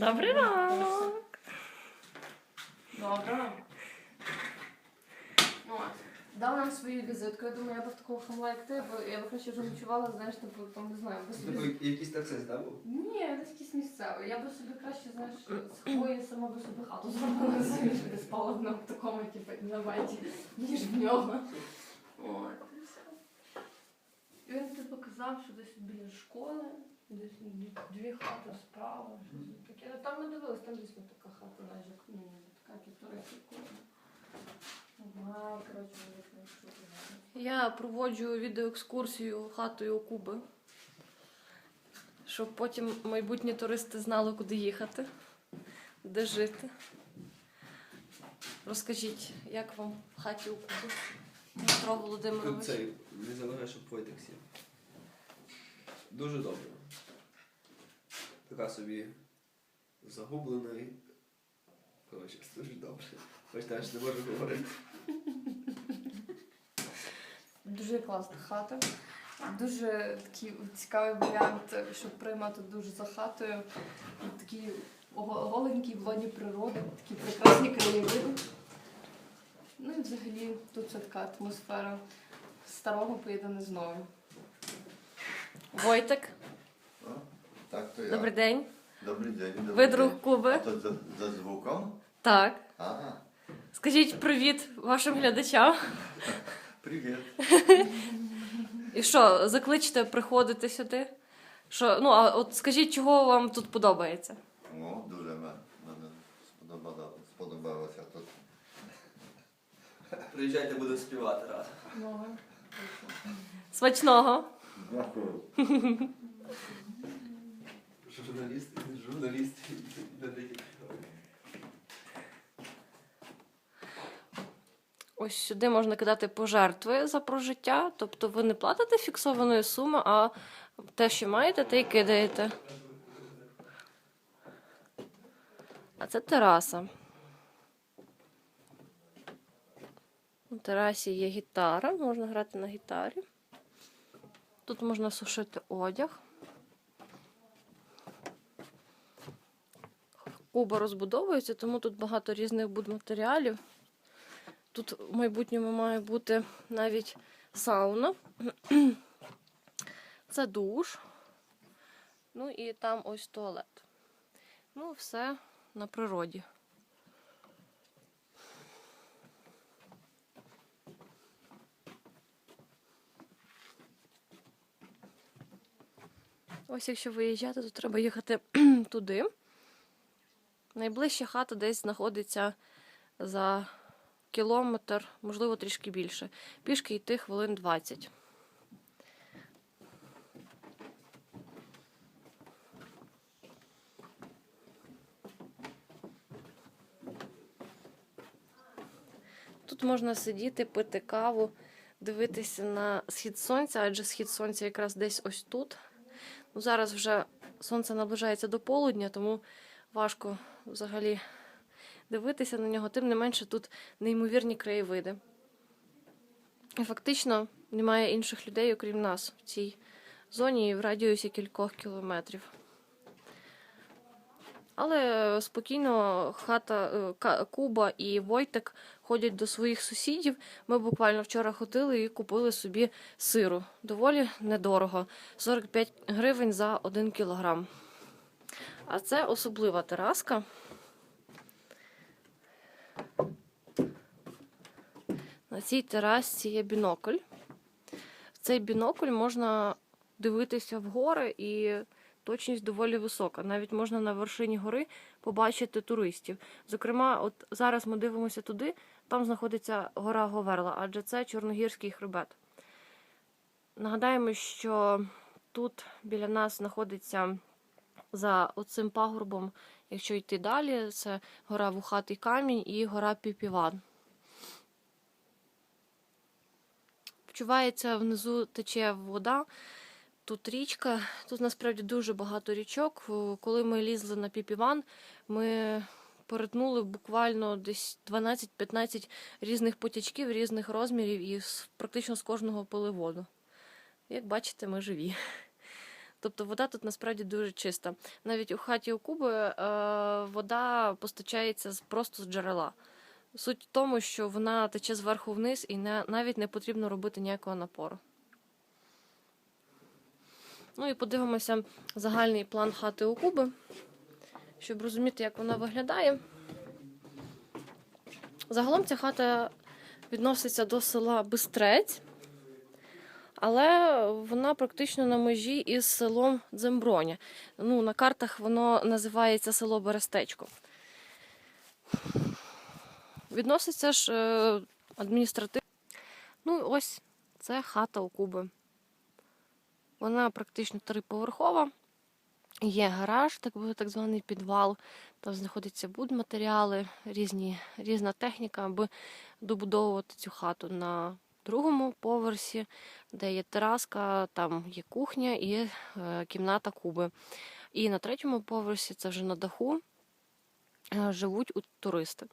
Знаєш, якщо Добрий ранок. Добре. Дав нам свою візитку. Я думаю, я б в такого хамла, як ти, бо я б краще вже ночувала, знаєш, типу, там не знаю, без Такий якийсь таксист, так? був? Ні, десь якийсь місцевий. Я би собі краще, знаєш, з хвої сама би собі хату зробила, де спала на такому, типу, наметі, ніж в нього. От, і все. І він типу казав, що десь біля школи, десь дві- дві хати справа, щось таке. Ну там ми дивились, там дійсно така хата, знаєш, як, ну, така що Я проводжу відеоекскурсію хатою Куби, щоб потім майбутні туристи знали, куди їхати, де жити. Розкажіть, як вам в хаті у Куби? Дмитро Володимирович. Цей, не залагає, щоб твій таксі. Дуже добре. Така собі загублена і. Коротше, дуже добре. Хоч теж не можу говорити. Дуже класна хата. Дуже такий цікавий варіант, щоб приймати дуже за хатою. Такі голенькі в лоні природи, такі прекрасні краєвиди. Ну і взагалі тут все така атмосфера старого поєднана з новим. Войтик? Так, то я. добрий день. Добрий день. Добрий Ви день. друг А то за, за звуком? Так. А, Скажіть привіт вашим глядачам. привіт. І що, закличте приходити сюди? Що, ну, а от скажіть, чого вам тут подобається? О, дуже ме- мене сподобало, сподобалося тут. Приїжджайте, будемо співати раз. Нове. Смачного! Журналіст, журналіст. Ось сюди можна кидати пожертви за прожиття, тобто ви не платите фіксованої суми, а те, що маєте, те й кидаєте. А це тераса. На терасі є гітара, можна грати на гітарі. Тут можна сушити одяг. Куба розбудовується, тому тут багато різних будматеріалів. Тут в майбутньому має бути навіть сауна. Це душ. Ну і там ось туалет. Ну, все на природі. Ось якщо виїжджати, то треба їхати туди. Найближча хата десь знаходиться за кілометр, можливо, трішки більше. Пішки йти хвилин 20. Тут можна сидіти, пити каву, дивитися на схід сонця, адже схід сонця якраз десь ось тут. Ну, зараз вже сонце наближається до полудня, тому важко взагалі дивитися на нього, тим не менше тут неймовірні краєвиди. І фактично немає інших людей, окрім нас, в цій зоні і в радіусі кількох кілометрів. Але спокійно хата е, Куба і Войтек ходять до своїх сусідів. Ми буквально вчора ходили і купили собі сиру. Доволі недорого 45 гривень за 1 кілограм. А це особлива тераска. На цій терасці є бінокль. В цей бінокль можна дивитися в гори і точність доволі висока. Навіть можна на вершині гори побачити туристів. Зокрема, от зараз ми дивимося туди, там знаходиться гора Говерла, адже це Чорногірський хребет. Нагадаємо, що тут біля нас знаходиться за оцим пагорбом, якщо йти далі, це гора Вухатий камінь і гора Піпіван. Почувається, внизу тече вода. Тут річка, тут насправді дуже багато річок. Коли ми лізли на Піпіван, ми перетнули буквально десь 12-15 різних потічків, різних розмірів і практично з кожного пили воду. Як бачите, ми живі. Тобто вода тут насправді дуже чиста. Навіть у хаті у Куби е, вода постачається просто з джерела. Суть в тому, що вона тече зверху вниз і не, навіть не потрібно робити ніякого напору. Ну і подивимося загальний план хати у Куби, щоб розуміти, як вона виглядає. Загалом ця хата відноситься до села Бистрець, але вона практично на межі із селом Дземброня. Ну, на картах воно називається село Берестечко. Відноситься ж е, адміністративно. Ну, ось це хата у Куби. Вона практично триповерхова. Є гараж, так, би- так званий підвал. Там знаходяться будматеріали, різні, різна техніка, аби добудовувати цю хату на другому поверсі, де є тераска, там є кухня і е, кімната Куби. І на третьому поверсі, це вже на даху, е, живуть у туристи.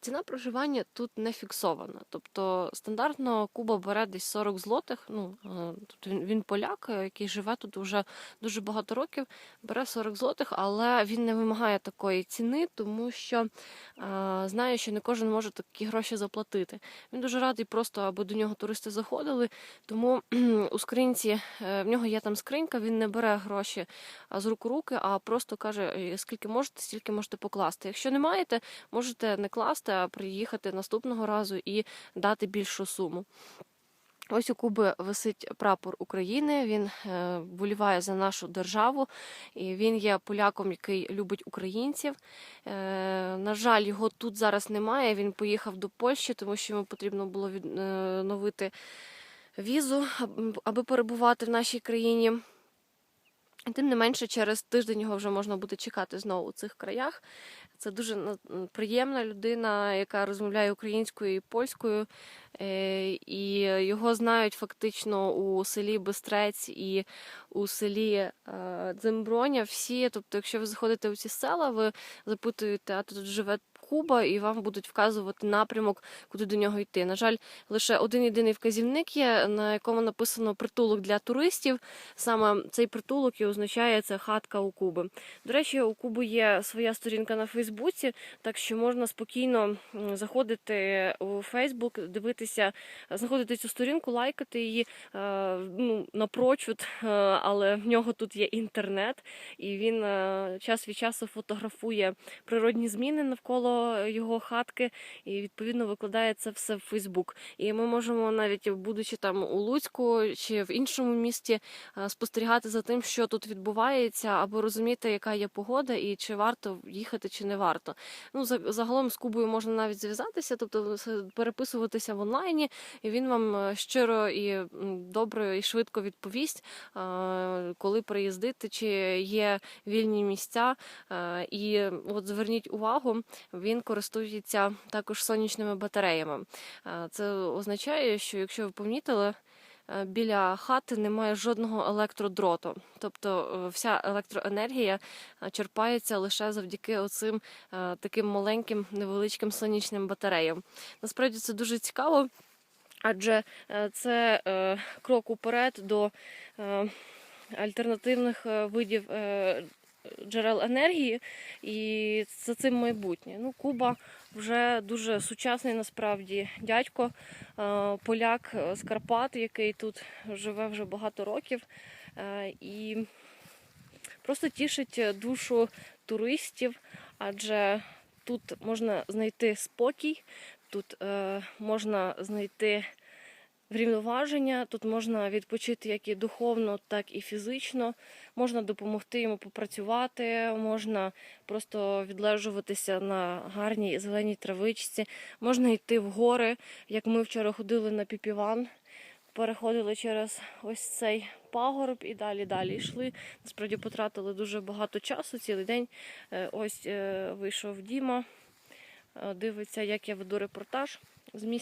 Ціна проживання тут не фіксована. Тобто стандартно Куба бере десь 40 злотих. Ну, е, тобто він, він поляк, е, який живе тут вже дуже багато років, бере 40 злотих, але він не вимагає такої ціни, тому що е, знає, що не кожен може такі гроші заплатити. Він дуже радий просто, аби до нього туристи заходили. Тому у скринці е, в нього є там скринька, він не бере гроші з рук у руки, а просто каже, «Е, скільки можете, стільки можете покласти. Якщо не маєте, можете не класти, а приїхати наступного разу і дати більшу суму. Ось у Куби висить прапор України. Він е, вболіває за нашу державу, і він є поляком, який любить українців. Е, на жаль, його тут зараз немає. Він поїхав до Польщі, тому що йому потрібно було відновити візу, аби перебувати в нашій країні. Тим не менше, через тиждень його вже можна буде чекати знову у цих краях. Це дуже ну, приємна людина, яка розмовляє українською і польською. Е, І його знають фактично у селі Бистрець і у селі е, Дземброня. Всі, тобто, якщо ви заходите у ці села, ви запитуєте, а тут живе Куба, і вам будуть вказувати напрямок, куди до нього йти. На жаль, лише один єдиний вказівник є, на якому написано притулок для туристів. Саме цей притулок і означає це хатка у Куби. До речі, у Куби є своя сторінка на Фейсбуці, так що можна спокійно заходити у Фейсбук, дивитися, знаходити цю сторінку, лайкати її е, ну, напрочуд, е, але в нього тут є інтернет, і він е, час від часу фотографує природні зміни навколо його хатки, і відповідно викладає це все в Фейсбук. І ми можемо навіть, будучи там у Луцьку чи в іншому місті, е, спостерігати за тим, що тут відбувається, або розуміти, яка є погода, і чи варто їхати, чи не варто. Ну, за- загалом з Кубою можна навіть зв'язатися, тобто переписуватися в онлайні, і він вам е, щиро і добре і швидко відповість, е, коли приїздити, чи є вільні місця. І от зверніть увагу, він користується також сонячними батареями. Це означає, що якщо ви помітили. е, Біля хати немає жодного електродроту, тобто е, вся електроенергія е, черпається лише завдяки оцим таким маленьким невеличким сонячним батареям. Насправді це дуже цікаво, адже це крок уперед до альтернативних видів джерел енергії, і за цим майбутнє. Ну, Куба вже дуже сучасний насправді дядько, е, поляк з Карпат, який тут живе вже багато років. Е, І просто тішить душу туристів, адже тут можна знайти спокій, тут е, можна знайти врівноваження, тут можна відпочити як і духовно, так і фізично. Можна допомогти йому попрацювати, можна просто відлежуватися на гарній зеленій травичці, можна йти в гори, як ми вчора ходили на піпіван. Переходили через ось цей пагорб і далі далі йшли. Насправді потратили дуже багато часу, цілий день. Е, Ось е, вийшов Діма, е, дивиться, як я веду репортаж з місця.